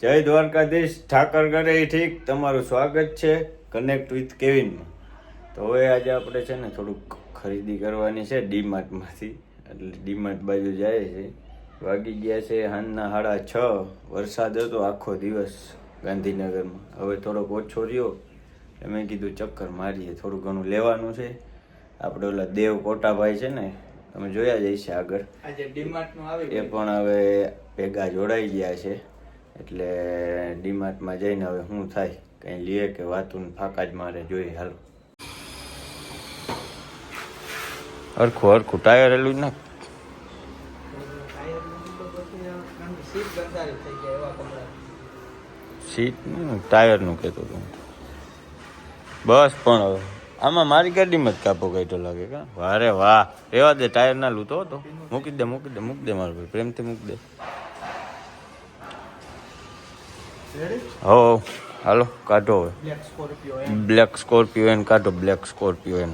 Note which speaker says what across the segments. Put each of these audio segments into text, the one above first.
Speaker 1: જય દ્વારકાધીશ ઠાકર કરે ઠીક? તમારું સ્વાગત છે કનેક્ટ વિથ કેવિનમાં. તો હવે આજે આપણે છે ને થોડુંક ખરીદી કરવાની છે ડીમાર્ટમાંથી. એટલે ડીમાર્ટ બાજુ જાય છે. વાગી ગયા છે હાંજના સાડા છ. વરસાદ હતો આખો દિવસ ગાંધીનગરમાં. હવે થોડોક ઓછો રહ્યો. એટલે મેં કીધું ચક્કર મારીએ થોડું ઘણું લેવાનું છે. આપણે ઓલા દેવ કોટાભાઈ છે ને તમે જોયા જઈશે આગળ. એ પણ હવે ભેગા જોડાઈ ગયા છે. એટલે ડીમાર્ટમાં જઈને હવે શું થાય? કંઈ લે કે વાતું ફાકા જ મારે, જોઈએ હાલ. હરખું હરખું, ટાયર એલું જ નાખ.
Speaker 2: સીટ ગંધારી થઈ ગયા એવા કપડા
Speaker 1: સીટ નહીં ટાયરનું કહેતો હતો. બસ પણ હવે, આમાં મારી ગાડીમાં જ કાપો કાઢ્યો લાગે કા? વારે વાહ, રેવા દે, ટાયર ના લૂતો હતો મૂકી દે મૂકી દે મૂકી દે મારો ભાઈ, પ્રેમથી મૂકી દે. હો હાલો કાઢો હવે.
Speaker 2: બ્લેક સ્કોર્પિયો
Speaker 1: એન કાઢો બ્લેક સ્કોર્પિયો એન.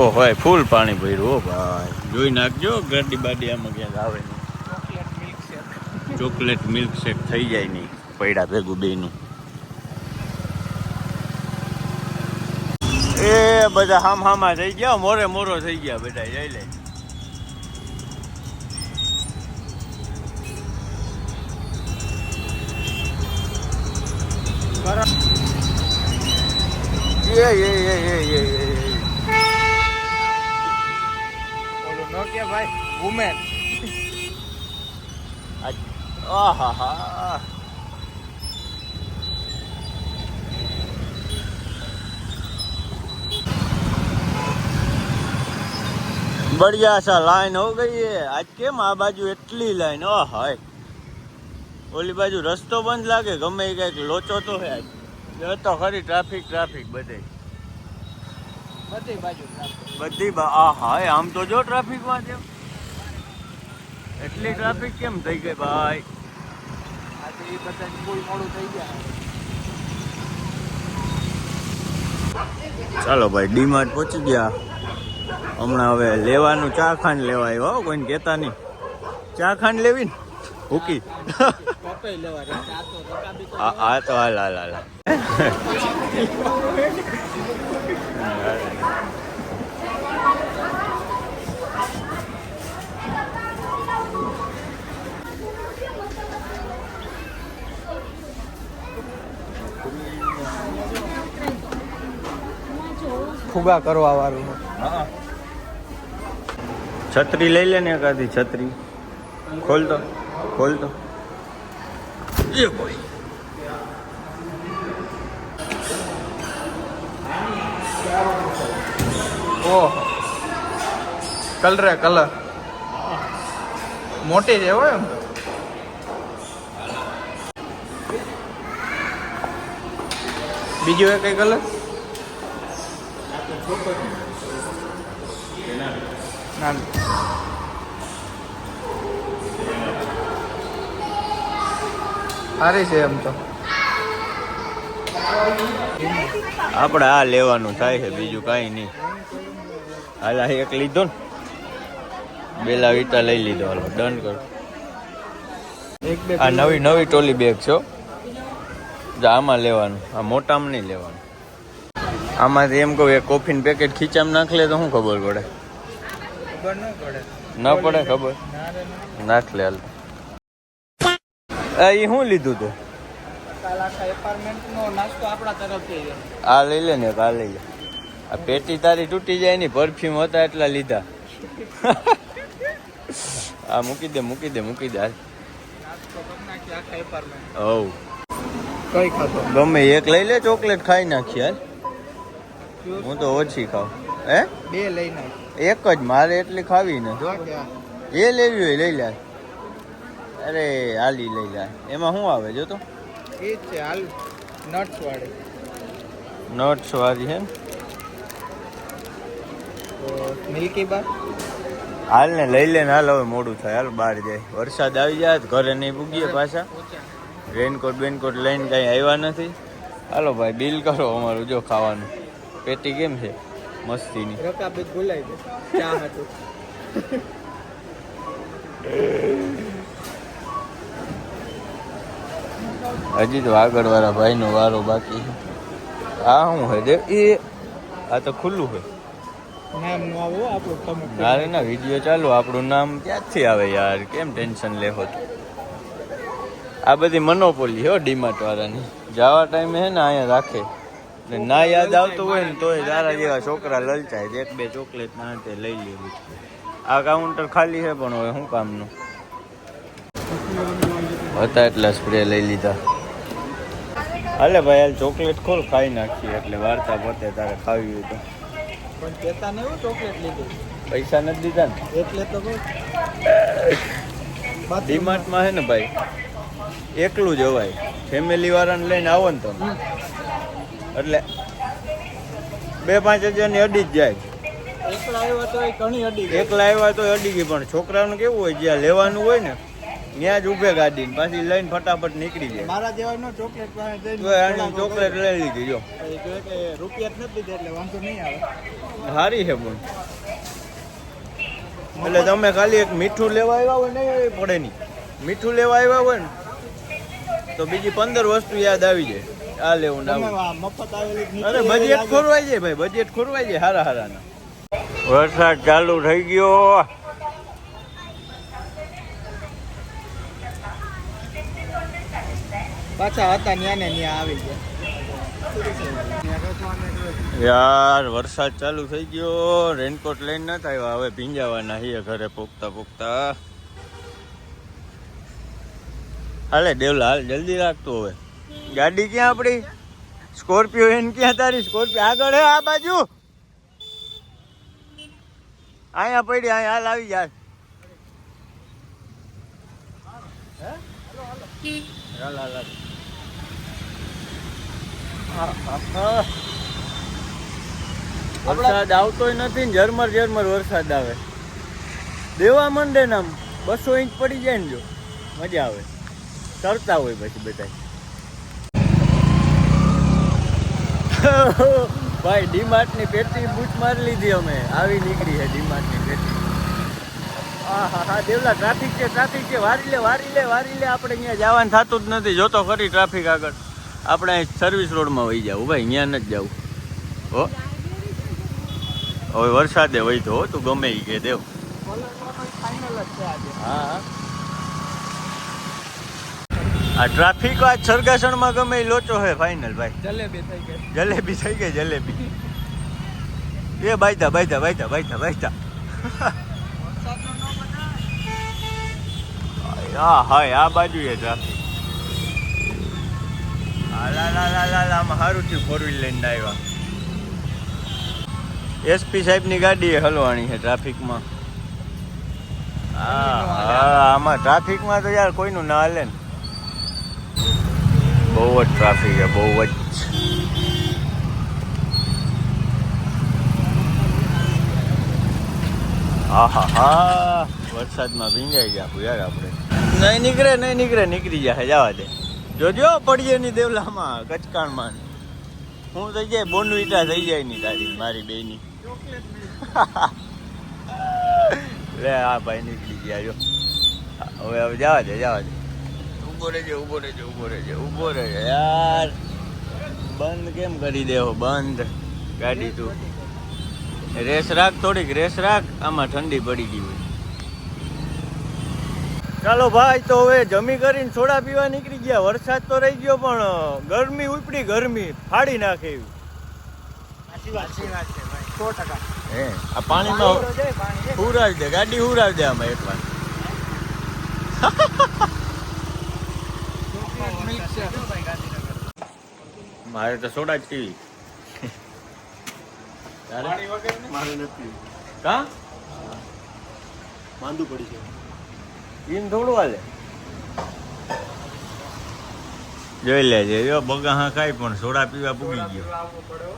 Speaker 1: ઓ ભાઈ ફૂલ પાણી ભર્યું ઓ ભાઈ. જોઈ નાખજો ગાડી બાડી આમાં ક્યાંક આવે નહીં.
Speaker 2: Chocolate milkshake
Speaker 1: chocolate milkshake થઈ જાય નહીં પૈડા ભેગું બેનું એ બધા હામ હામા થઈ ગયા મોરે મોરો થઈ ગયા બધા જઈ લે એ એ એ એ એ એ
Speaker 2: ઓલું નોકિયા ભાઈ વુમેન
Speaker 1: આહાહા बढ़िया सा लाइन हो गई है आज કેમ આ બાજુ એટલી લાઈન ઓ હાય ઓલી બાજુ રસ્તો બંધ લાગે ગમે એ કઈક લોચો તો હે આજ જો તો ખરી ટ્રાફિક ટ્રાફિક બધે.
Speaker 2: બધી બાજુ
Speaker 1: બધી આ હાય આમ તો જો ટ્રાફિકમાં છે. એટલી ટ્રાફિક કેમ થઈ ગઈ ભાઈ?
Speaker 2: આજે એ બધા ફૂલ મોડું થઈ ગયા.
Speaker 1: ચાલો ભાઈ ડીમાર્ટ પહોંચી ગયા. હમણાં હવે લેવાનું ચા ખાંડ લેવા આવ્યા હો કોઈને કહેતા નહીં. ચા ખાંડ લેવી ને? ભૂકી.
Speaker 2: આ તો
Speaker 1: હાલ હાલ હાલ
Speaker 2: ફુગા કરવા વાળું
Speaker 1: છત્રી લઈ લે ને એકાદી છત્રી. ખોલ તો. ખોલ boy.
Speaker 2: ઓહ. કલર કલરે. મોટી છે હો એમ બીજું એ કઈ કલર? ના સારી છે એમ તો.
Speaker 1: આપણે આ લેવાનું થાય છે બીજું કાંઈ નહીં. હાલ એક લીધો ને. બેલા વિતા લઈ લીધો હાલો ડન કરો. આ નવી નવી ટોલી બેગ છો. આમાં લેવાનું આ મોટામાં નહીં લેવાનું. આમાંથી એમ કહું એક કોફીનું પેકેટ ખીચામાં નાખ લે તો શું ખબર પડે?
Speaker 2: ન પડે.
Speaker 1: ખબર? નાખ લે હાલ એ શું લીધું તું? આ લઈ લે ને આ લઈ લે. આ પેટી તારી તૂટી જાય ની પરફ્યુમ હતા એટલા લીધા. આ મૂકી દે મૂકી દે મૂકી દે હોવ.
Speaker 2: કઈ ખાતો
Speaker 1: ગમે એક લઈ લે ચોકલેટ ખાઈ નાખી હાલ. હું તો ઓછી ખાઉં. હે?
Speaker 2: બે લઈ નાખ.
Speaker 1: એક જ મારે એટલી ખાવી ને. એ લેવી હોય લઈ લે અરે હાલી લઈ જાય એમાં શું આવે જો તો?
Speaker 2: એ જ છે હાલ નટ્સ વાળી.
Speaker 1: નટ્સ વાળી છે
Speaker 2: મિલ્કી બાર
Speaker 1: હાલ ને લઈ લે ને હાલ હવે મોડું થાય. હાલ બહાર જાય. વરસાદ આવી જાય ઘરે નહીં પૂગીએ પાછા. રેનકોટ બેનકોટ લઈને કાંઈ આવ્યા નથી. હાલો ભાઈ બિલ કરો અમારું જો ખાવાનું. પેટી કેમ છે? મસ્તીની.
Speaker 2: રકાબી ભૂલાઈ ગઈ ચા હતું.
Speaker 1: હજી તો આગળ વાળા ભાઈનો વારો બાકી આ શું હોય દેવ? એ આ તો ખુલ્લું હોય. નામનું વીડિયો ચાલુ આપણું નામ ક્યાંથી આવે યાર? કેમ ટેન્શન તો? આ બધી મનોપોલી હો ડીમાર્ટ વાળાની. જવા ટાઈમે હે ને અહીંયા રાખે. ને ના યાદ આવતું હોય ને તોય તારા જેવા છોકરા લલચાય. એક બે ચોકલેટ ના તે લઈ લેવું. આ કાઉન્ટર ખાલી છે પણ હવે શું કામનું? હતા એટલા સ્પ્રે લઈ લીધા. હાલે ભાઈ હાલ ચોકલેટ ખોલ ખાઈ નાખીએ. એટલે વાર્તા પતે તારે ખાવી હોય તો.
Speaker 2: પણ કેતા ને એવું ચોકલેટ લીધું.
Speaker 1: પૈસા નથી દીધા ને?
Speaker 2: એટલે તો
Speaker 1: ડીમાર્ટમાં છે ને ભાઈ એકલું જવાય ફેમિલી વાળાને લઈને આવો ને તમે. એટલે બે પાંચ હજારની અડી જ જાય.
Speaker 2: એકલા આવ્યા તો ઘણી અડી
Speaker 1: એકલા આવ્યા તો અડી ગઈ પણ છોકરાનું કેવું હોય જ્યાં લેવાનું હોય ને ત્યાં જ ઉભે ગાડી પાછી લઈને ફટાફટ નીકળી જાય
Speaker 2: મારા જેવાનો ચોકલેટ પાસે જઈને
Speaker 1: તો ચોકલેટ લઈ લીધી જો.
Speaker 2: એ કહે કે રૂપિયા જ નથી દીધા એટલે વાંધો નહીં આવે.
Speaker 1: સારી છે પણ એટલે તમે ખાલી એક મીઠું લેવા આવ્યા હોય ને એ પડે નહીં. મીઠું લેવા આવ્યા હોય ને તો બીજી પંદર વસ્તુ યાદ આવી જાય. આ લેવું ને
Speaker 2: તમે
Speaker 1: આવું.
Speaker 2: આ મફત આવેલી
Speaker 1: અરે બજેટ. ખોરવાઈ જાય ભાઈ બજેટ ખોરવાઈ જાય હારા હારાના. વરસાદ ચાલુ થઈ ગયો.
Speaker 2: પાછા હતા ન્યા ને ન્યા આવી ગયા.
Speaker 1: યાર વરસાદ ચાલુ થઈ ગયો. રેનકોટ લઈને નતા આવ્યા. હવે ભીંજાવાના છીએ ઘરે પોકતા પોકતા હાલે દેવલા હાલ જલ્દી રાખતો હવે. ગાડી ક્યાં આપણી સ્કોર્પિયો એન ક્યાં તારી? સ્કોર્પિયો આગળ હે આ બાજુ. અહીંયા પડી અહીંયા હાલ આવી જાય હાલ હાલ. વરસાદ આવતોય નથી ને ઝરમર ઝરમર વરસાદ આવે. દેવા મંડે ને આમ બસો ઇંચ પડી જાય ને જો મજા આવે. તરતા હોય પછી બધા ભાઈ ડીમાર્ટની પેટી બૂટ મારી લીધી અમે. આવી નીકળી છે ડીમાર્ટની પેટી હા દેવલા ટ્રાફિક છે ટ્રાફિક છે. વારી લે વારી લે વારી લે. આપણે અહીંયા જવાનું થતું જ નથી. જોતો ખરી ટ્રાફિક આગળ. આપણે સર્વિસ રોડમાં વહી જાવ ભાઈ અહીંયા નથી જવું હો? હવે વરસાદે વહી તો હો તું ગમે ઈ કે દેવ.
Speaker 2: જ
Speaker 1: હા હા. આ ટ્રાફિક વાત સરગાસણમાં ગમે એ લોચો હે ફાઇનલ ભાઈ.
Speaker 2: જલેબી થઈ ગઈ.
Speaker 1: જલેબી થઈ ગઈ જલેબી. એ બાયતા બાયતા બાયતા બાયતા બાયતા હા હા આ બાજુ એ ટ્રાફિક હાલા લા લા લા લા આમાં સારું થયું ફોર વ્હીલ લઈને આવ્યા. એસપી સાહેબની ગાડી એ હલવાણી છે ટ્રાફિકમાં. હા આમાં ટ્રાફિકમાં તો યાર કોઈનું ના હાલે ને. બહુ જ ટ્રાફિક છે બહુ જ. આહા હા વરસાદમાં ભીંજાઈ ગયા યાર આપણે. નહીં નીકળે નહીં નીકળે નીકળી જાય જવા દે. જોજો પડીએ ની દેવલામાં, કચકાણમાં. હું થઈ જાય, બોનવીટા થઈ જાય ની તારી, મારી બેની લે, આ ભાઈ નીકળી ગયા, જો. હવે હવે જવા દે જવા દે. ઊભો રહેજે ઊભો રહેજે ઊભો રહેજે ઊભો રહેજે, યાર. બંધ કેમ કરી દેવો બંધ. ગાડી તું. રેસ રાખ થોડીક, રેસ રાખ. આમાં ઠંડી પડી ગઈ ચાલો ભાઈ તો હવે જમી કરીને સોડા પીવા નીકળી ગયા. વરસાદ તો રહી ગયો પણ ગરમી ઉપડી ગરમી ફાડી નાખે એવી. આ પાણીમાં
Speaker 2: પાણી.
Speaker 1: હુરાવી દે ગાડી હુરાવી દે આમાં
Speaker 2: ભાઈ ગાંધીનગર
Speaker 1: મારે તો સોડા જ પીવી.
Speaker 2: પાણી વગર ને?
Speaker 3: મારે નથી
Speaker 1: કા
Speaker 3: માંદું પડી છે
Speaker 1: એમ થોડું હાલે. જોઈ લેજે જો બગા હા ખાઈ પણ સોડા પીવા પૂગી ગયો.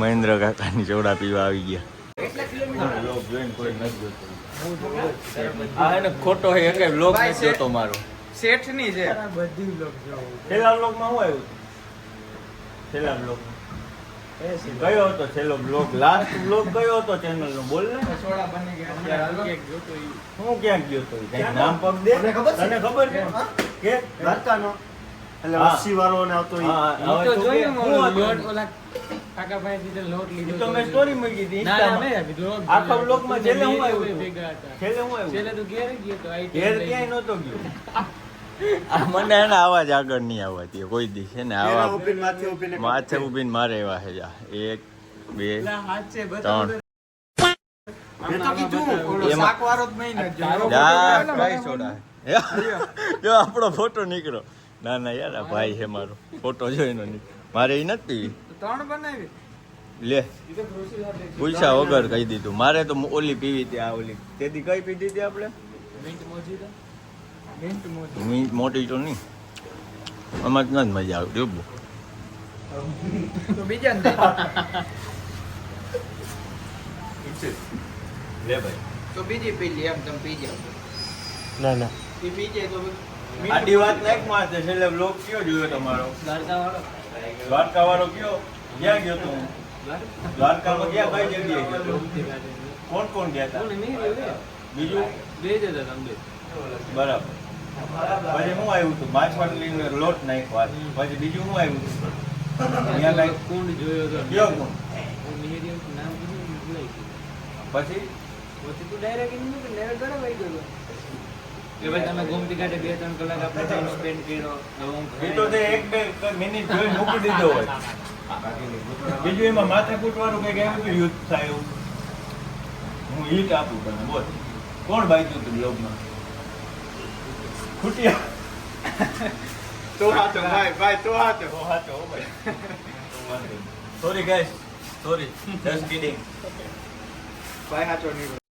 Speaker 1: મહેન્દ્ર કાકાની સોડા પીવા આવી ગયા. લોક જોઈને કોઈ નથી જોતું. ખોટો હે કે લોક
Speaker 2: ભાઈ
Speaker 1: નથી. જોતો મારો.
Speaker 2: શેઠની છે. બધી લોક જોવું
Speaker 1: છેલ્લા બ્લોગમાં હું આવ્યું છેલ્લા બ્લોગમાં કયો હતો છેલ્લો બ્લોગ લાસ્ટ બ્લોગ કયો હતો ચેનલ નો? બોલ ને.
Speaker 2: બની ગયા.
Speaker 1: હું ક્યાં ગયો તો નામ પગ દે.
Speaker 3: તને ખબર છે?
Speaker 1: કે
Speaker 3: એટલે લસ્સી વાળો ને આવતો.
Speaker 1: હા,
Speaker 2: તો જોયું ઓલો
Speaker 1: હતું?
Speaker 2: લોટ ઓલા કાકાભાઈ દીધે લોટ લીધો
Speaker 1: તો મેં સ્ટોરી મૂકી હતી
Speaker 2: ના, ના,
Speaker 1: મેં
Speaker 2: કીધું
Speaker 1: આખા
Speaker 2: લીધો.
Speaker 1: બ્લોકમાં છેલ્લે હું આવ્યો હતો?
Speaker 2: ભેગા હતા.
Speaker 1: છેલ્લે હું આવ્યો?
Speaker 2: છેલ્લે તું ઘેર ગયો તો
Speaker 1: ઘેર ક્યાંય નહોતો ગયો. મને એને આવાજ આગળ નહીં આવવા દે કોઈ દી છે ને આવા
Speaker 3: માથે ઊભી
Speaker 1: ને ઉભીને મારે એવા છે એક બે
Speaker 2: પેલા હાથ છે
Speaker 1: ત્રણ.
Speaker 2: જ
Speaker 1: આપણો ફોટો નીકળો. ના ના યાર આ ભાઈ છે મારો. ફોટો જોઈનો નહીં મારે એ નથી પીવી.
Speaker 2: ત્રણ બનાવી.
Speaker 1: લે. પૂછ્યા વગર કહી દીધું. મારે તો ઓલી પીવી હતી આ ઓલી. તેથી કઈ પીધી હતી આપણે? મોટી તો નહીં આમાં જ નથી મજા આવે બહુ
Speaker 2: તો બીજા
Speaker 1: લે ભાઈ
Speaker 2: તો બીજી પી લે એમ તમે પી જાઓ
Speaker 3: ના ના
Speaker 2: એ પી જાય તો
Speaker 1: આડી વાત નાખ માથે છેલ્લે બ્લોગ કયો જોયો તમારો
Speaker 2: દ્વારકા વાળો
Speaker 1: દ્વારકા વાળો કયો ક્યાં ગયો તું દ્વારકામાં ક્યાં ભાઈ જગ્યાએ ગયો કોણ કોણ ગયા હતા બીજું
Speaker 2: બે જ હતા
Speaker 1: બરાબર પછી હું આવ્યું હતું માછવાડની લોટ નાખ્યો. પછી બીજું હું આવ્યું હતું અહીંયા કઈ
Speaker 2: કુંડ જોયો તો
Speaker 1: કયો
Speaker 2: કુંડ નામ.
Speaker 1: પછી
Speaker 2: પછી તું direct એમ કે direct ઘરે વહી ગયો. કે ભાઈ તમે ગોમતી કાઢે બે ત્રણ કલાક આપણે spend કર્યો.
Speaker 1: એ તો તે એક બે મિનિટ જોઈ મૂકી દીધો હોય બીજું એમાં માથે વાળું કંઈક એવું યુદ્ધ થાય હું હિટ આપું તને બોલ કોણ બાજુ તું બ્લોગમાં ખૂટ્યા.
Speaker 2: તો હાચો ભાઈ ભાઈ તો હાચો.
Speaker 1: તો હાચો ભાઈ. Sorry guys sorry just kidding
Speaker 2: ભાઈ હાચો નહીં.